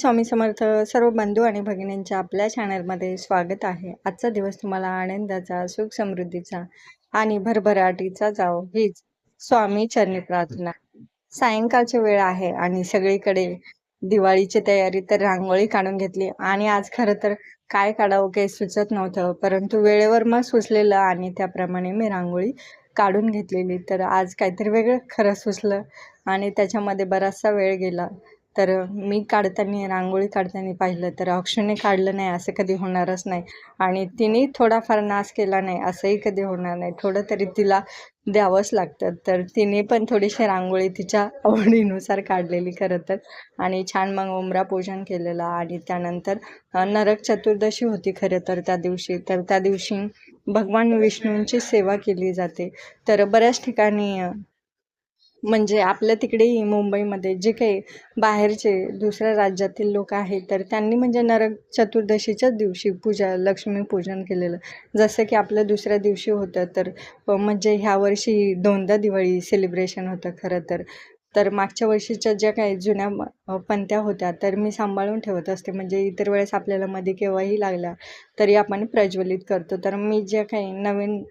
स्वामी समर्थ सर्व बंधू आणि भगिनींच्या आपल्या चॅनलमध्ये स्वागत आहे. आजचा दिवस तुम्हाला आनंदाचा सुख समृद्धीचा आणि भरभराटीचा जाओ हीच स्वामी चरणी प्रार्थना. सायंकाळची वेळ आहे आणि सगळीकडे दिवाळीची तयारी तर रांगोळी काढून घेतली. आणि आज खरं तर काय काढावं काही सुचत नव्हतं परंतु वेळेवर मग सुचलेलं आणि त्याप्रमाणे मी रांगोळी काढून घेतलेली. तर आज काहीतरी वेगळं खरं सुचलं आणि त्याच्यामध्ये बराचसा वेळ गेला. तर मी काढताना रांगोळी काढताना पाहिलं तर अक्षुने काढलं नाही असं कधी होणारच नाही. आणि तिने थोडाफार नाश केला नाही असंही कधी होणार नाही. थोडं तरी तिला द्यावंच लागतं. तर तिने पण थोडीशी रांगोळी तिच्या आवडीनुसार काढलेली खरं तर. आणि छान मग उमरा पूजन केलेलं आणि त्यानंतर नरक चतुर्दशी होती खरं तर त्या दिवशी. तर त्या दिवशी भगवान विष्णूंची सेवा केली जाते. तर बऱ्याच ठिकाणी म्हणजे आपल्या तिकडेही मुंबईमध्ये जे काही बाहेरचे दुसऱ्या राज्यातील लोक आहेत तर त्यांनी म्हणजे नरक चतुर्दशीच्याच दिवशी पूजा लक्ष्मी पूजन केलेलं. जसं की आपलं दुसऱ्या दिवशी होतं तर म्हणजे ह्या वर्षी दोनदा दिवाळी सेलिब्रेशन होतं खरं तर. तर मागच्या वर्षीच्या ज्या काही जुन्या पंत्या होत्या तर मी सांभाळून ठेवत असते. म्हणजे इतर वेळेस आपल्याला मध्ये केव्हाही लागल्या तरी आपण प्रज्वलित करतो. तर मी ज्या काही नवीन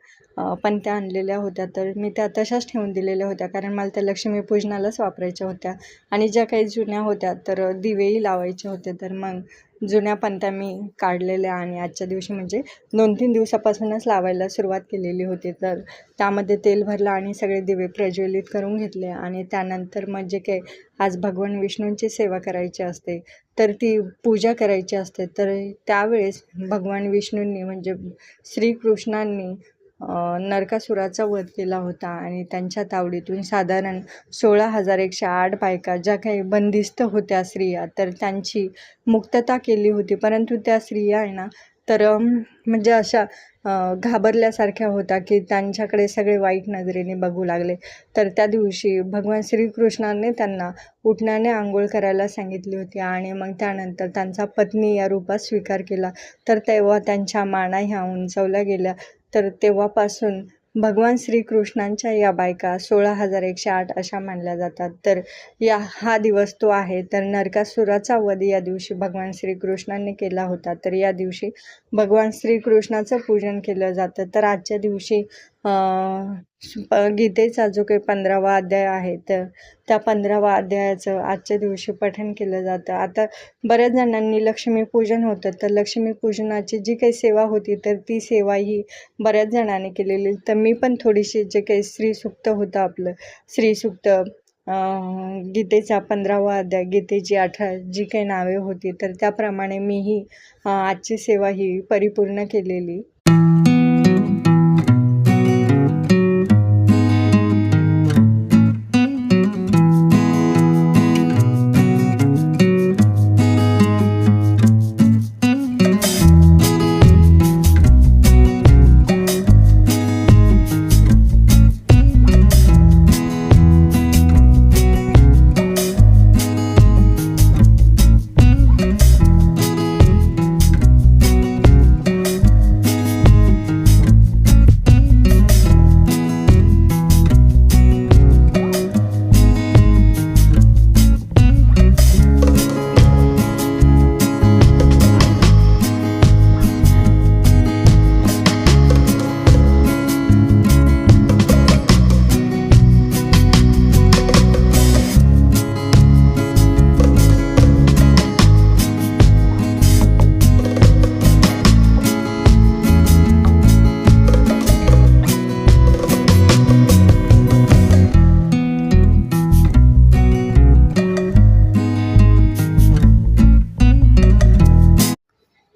पंत्या आणलेल्या होत्या तर मी त्या तशाच ठेवून दिलेल्या होत्या. कारण मला त्या लक्ष्मीपूजनालाच वापरायच्या होत्या. आणि ज्या काही जुन्या होत्या तर दिवेही लावायचे होते. तर मग जुन्या पंत्या मी काढलेल्या आणि आजच्या दिवशी म्हणजे दोन तीन दिवसापासूनच लावायला सुरुवात केलेली होती. तर त्यामध्ये तेल भरलं आणि सगळे दिवे प्रज्वलित करून घेतले आणि त्यानंतर म्हणजे मग जे काही आज भगवान विष्णूंची सेवा करायची असते तर ती पूजा करायची असते. तर त्यावेळेस भगवान विष्णूंनी म्हणजे श्रीकृष्णांनी नरकासुराचा वध केला होता आणि त्यांच्या तावडीतून साधारण सोळा हजार एकशे आठ बायका ज्या काही बंदिस्त होत्या स्त्रिया तर त्यांची मुक्तता केली होती. परंतु त्या स्त्रिया आहे ना तर म्हणजे अशा घाबरल्यासारख्या होत्या की त्यांच्याकडे सगळे वाईट नजरेने बघू लागले. तर त्या दिवशी भगवान श्रीकृष्णाने त्यांना उठण्याने आंघोळ करायला सांगितली होती आणि मग त्यानंतर त्यांचा पत्नी या रूपात स्वीकार केला. तर तेव्हा त्यांच्या माना ह्या उंचवल्या गेल्या. तर तेव्हापासून भगवान श्रीकृष्णांच्या या बायका सोळा हजार एकशे आठ अशा मानल्या जातात. तर या हा दिवस तो आहे. तर नरकासुराचा वध या दिवशी भगवान श्रीकृष्णांनी केला होता. तर या दिवशी भगवान श्रीकृष्णाचं पूजन केलं जातं. तर आजच्या दिवशी गीतेचा जो काही पंधरावा अध्याय आहे तर त्या पंधरावा अध्यायाचं आजच्या दिवशी पठण केलं जातं. आता बऱ्याच जणांनी लक्ष्मीपूजन होतं तर लक्ष्मीपूजनाची जी काही सेवा होती तर ती सेवा ही बऱ्याच जणांनी केलेली. तर मी पण थोडीशी जे काही स्त्रीसुक्त होतं आपलं स्त्रीसुक्त गीतेचा पंधरावा अध्याय गीतेची अठरा जी काही नावे होती तर त्याप्रमाणे मीही आजची सेवा ही परिपूर्ण केलेली.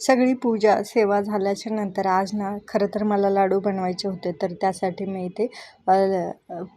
सगळी पूजा सेवा झाल्याच्यानंतर आज ना खरं तर मला लाडू बनवायचे होते तर त्यासाठी मी इथे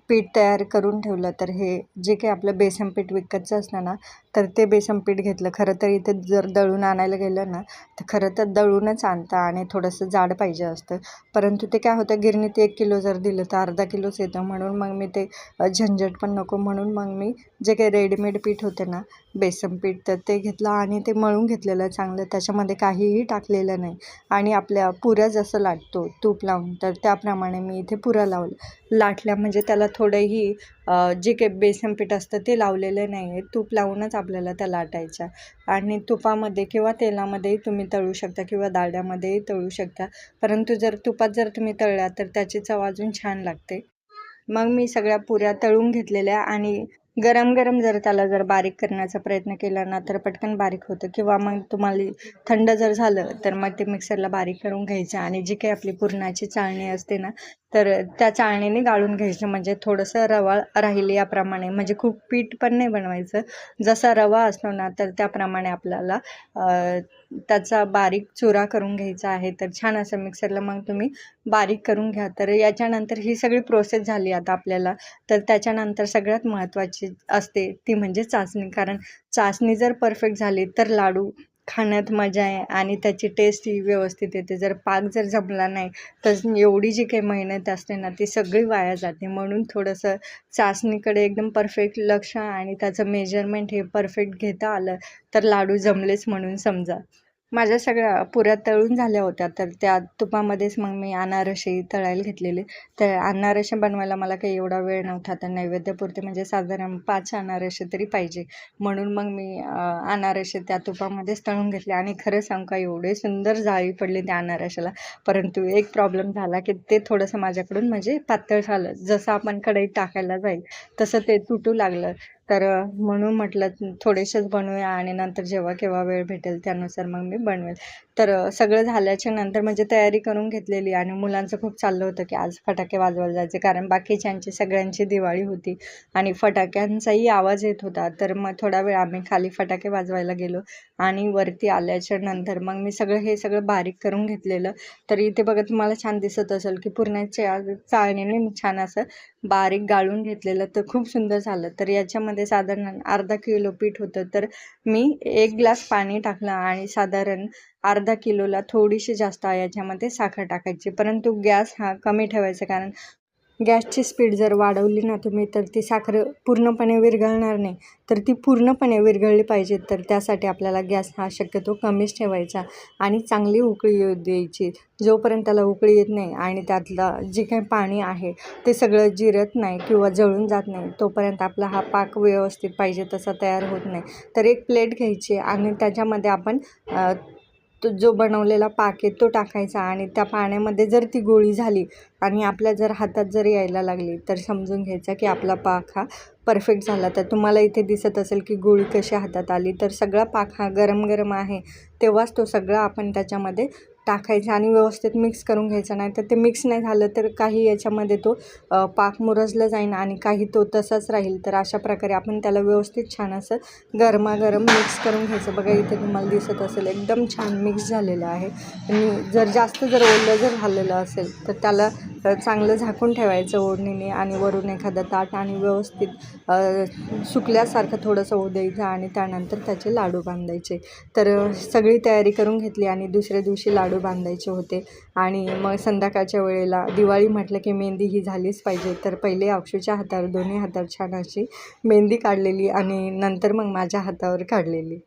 पीठ तयार करून ठेवलं. तर हे जे काही आपलं बेसन पीठ विकतचं असणार ना तर ते बेसन पीठ घेतलं. खरं तर इथे जर दळून आणायला गेलं ना तर खरं तर दळूनच आणतं आणि थोडंसं जाड पाहिजे असतं. परंतु ते काय होतं गिरणीत एक किलो जर दिलं तर अर्धा किलोच येतं. म्हणून मग मी ते झंझट पण नको. म्हणून मग मी जे काही रेडीमेड पीठ होते ना बेसन पीठ तर ते घेतलं आणि ते मळून घेतलेलं चांगलं. त्याच्यामध्ये काहीही टाकलेलं नाही. आणि आपल्या पुऱ्या जसं लाटतो तूप लावून तर त्याप्रमाणे मी इथे पुऱ्या लावलं. लाटल्या म्हणजे त्याला थोडंही जे काही बेसन पीठ असतं ते लावलेलं नाही आहे तूप लावूनच आपल्याला त्या लाटायच्या. आणि तुपामध्ये किंवा तेलामध्येही तुम्ही तळू शकता किंवा डाळ्यामध्येही तळू शकता. परंतु जर तुपात जर तुम्ही तळल्या तर त्याची चव अजून छान लागते. मग मी सगळ्या पुऱ्या तळून घेतलेल्या आणि गरम गरम जर त्याला जर बारीक करण्याचा प्रयत्न केला ना तर पटकन बारीक होतं. किंवा मग तुम्हाला थंड जर झालं तर मग ते मिक्सरला बारीक करून घ्यायचं. आणि जी काही आपली पुरणाची चाळणी असते ना तर त्या चाळणीने गाळून घ्यायचं. म्हणजे थोडंसं रवा राहील याप्रमाणे. म्हणजे खूप पीठ पण नाही बनवायचं. जसा रवा असतो ना तर त्याप्रमाणे आपल्याला त्याचा बारीक चुरा करून घ्यायचा आहे तर छान असं मिक्सरला मग तुम्ही बारीक करून घ्या. तर याच्यानंतर ही सगळी प्रोसेस झाली आता आपल्याला. तर त्याच्यानंतर सगळ्यात महत्त्वाची असते ती म्हणजे चाचणी कारण चाचणी जर परफेक्ट झाली तर लाडू खाण्यात मजा आहे आणि त्याची टेस्ट ही व्यवस्थित येते. जर पाक जर जमला नाही तर एवढी जी काही मेहनत असते ना ती सगळी वाया जाते. म्हणून थोडंसं चाचणीकडे एकदम परफेक्ट लक्ष आणि त्याचं मेजरमेंट हे परफेक्ट घेता आलं तर लाडू जमलेच म्हणून समजा. माझ्या सगळ्या पुऱ्या तळून झाल्या होत्या. तर त्या तुपामध्येच मग मी अनारसे तळायला घेतलेले. तर अनारसे बनवायला मला काही एवढा वेळ नव्हता. तर नैवेद्यपुरते म्हणजे साधारण पाच अनारसे तरी पाहिजे. म्हणून मग मी अनारसे त्या तुपामध्येच तळून घेतले. आणि खरं सांगू का एवढे सुंदर जाळी पडली त्या अनारशाला. परंतु एक प्रॉब्लेम झाला की ते थोडंसं माझ्याकडून म्हणजे पातळ झालं. जसं आपण कढईत टाकायला जाईल तसं ते तुटू लागलं. तर म्हणून म्हटलं थोडेसेच बनवूया आणि नंतर जेव्हा केव्हा वेळ भेटेल त्यानुसार मग मी बनवेल. तर सगळं झाल्याच्यानंतर म्हणजे तयारी करून घेतलेली आणि मुलांचं खूप चाललं होतं की आज फटाके वाजवायला जायचे. कारण बाकीच्यांची सगळ्यांची दिवाळी होती आणि फटाक्यांचाही आवाज येत होता. तर मग थोडा वेळ आम्ही खाली फटाके वाजवायला गेलो आणि वरती आल्याच्यानंतर मग मी सगळं हे सगळं बारीक करून घेतलेलं. तर इथे बघा तुम्हाला छान दिसत असेल की पुरणाच्या चाळणीने छान असं बारीक गाळून घेतलेलं तर खूप सुंदर झालं. तर याच्यामध्ये साधारण अर्धा किलो पीठ होतं. तर मी एक ग्लास पाणी टाकलं आणि साधारण अर्धा किलोला थोडीशी जास्त याच्यामध्ये साखर टाकायची. परंतु गॅस हा कमी ठेवायचा कारण गॅसची स्पीड जर वाढवली ना तुम्ही तर ती साखर पूर्णपणे विरघळणार नाही. तर ती पूर्णपणे विरघळली पाहिजे. तर त्यासाठी आपल्याला गॅस हा शक्यतो कमीच ठेवायचा आणि चांगली उकळी येऊ द्यायची. जोपर्यंत त्याला उकळी येत नाही आणि त्यातलं जे काही पाणी आहे ते सगळं जिरत नाही किंवा जळून जात नाही तोपर्यंत आपला हा पाक व्यवस्थित पाहिजे तसा तयार होत नाही. तर एक प्लेट घ्यायची आणि त्याच्यामध्ये आपण तो जो बनवलेला पाक आहे तो टाकायचा आणि त्या पाण्यामध्ये जर ती गोळी झाली आणि आपल्या जर हातात जर यायला लागली तर समजून घ्यायचा की आपला पाक हा परफेक्ट झाला. तर तुम्हाला इथे दिसत असेल की गोळी कशी हातात आली. तर सगळा पाक हा गरम गरम आहे. तेव्हाच तो सगळा आपण त्याच्यामध्ये टाकायचा आणि व्यवस्थित मिक्स करून घ्यायचा. नाही तर ते मिक्स नाही झालं तर काही याच्यामध्ये तो पाक मुरजला जाईन आणि काही तो तसाच राहील. तर अशा प्रकारे आपण त्याला व्यवस्थित छान असं गरमागरम मिक्स करून घ्यायचं. बघा इथे तुम्हाला दिसत असेल एकदम छान मिक्स झालेलं आहे. आणि जर जास्त जर ओलं जर झालेलं असेल तर त्याला तर चांगलं झाकून ठेवायचं ओढणीने आणि वरून एखादं ताट आणि व्यवस्थित सुकल्यासारखं थोडंसं होऊ द्यायचं आणि त्यानंतर त्याचे लाडू बांधायचे. तर सगळी तयारी करून घेतली आणि दुसऱ्या दिवशी लाडू बांधायचे होते. आणि मग संध्याकाळच्या वेळेला दिवाळी म्हटलं की मेहंदी ही झालीच पाहिजे. तर पहिले अक्षूच्या हातावर दोन्ही हातावर छान अशी मेहंदी काढलेली आणि नंतर मग माझ्या हातावर काढलेली.